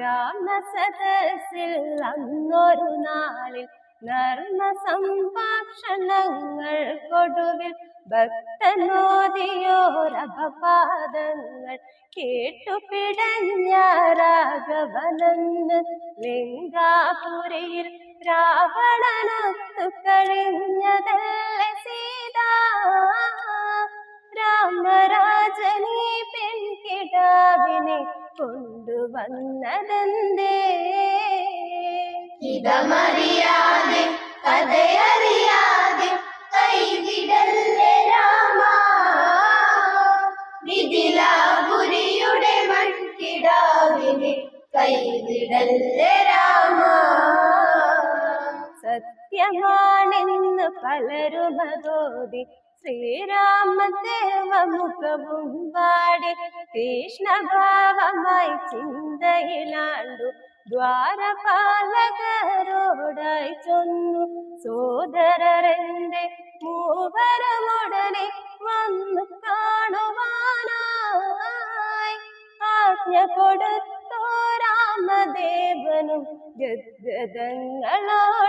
രാമസദസ്സിൽ അന്നൊരു നാളിൽ നർമ്മ സംഭാഷണങ്ങൾ കൊടുവിൽ ഭക്തനോദിയോരപാദങ്ങൾ കേട്ടു പിടഞ്ഞ രാഘവനെന്ന് ലങ്കാപുരിയിൽ രാവണനൊത്തു കഴിഞ്ഞതല്ലേ സീതാ? രാമരാജനീ കൊണ്ടുവന്നതെന്തേ ഇതമറിയാതെ കഥയറിയാതെ കൈവിടല്ലേ രാമ? മിഥിലാപുരിയുടെ മൺകിടാവിനെ കൈവിടല്ലേ രാമ? സത്യമാണെന്ന് പലരുമതോതി ശ്രീരാമദേവ മുഖവും പാടി കൃഷ്ണഭാവമായി ചിന്തയിലാണ്ടു ദ്വാരപാലകരോടായി ചൊന്നു സോദരന്റെ മൂവരമുടനെ വന്നു കാണുവാനായി. ആജ്ഞ കൊടുത്തോ രാമദേവനും ഗദ്ഗതങ്ങളോടെ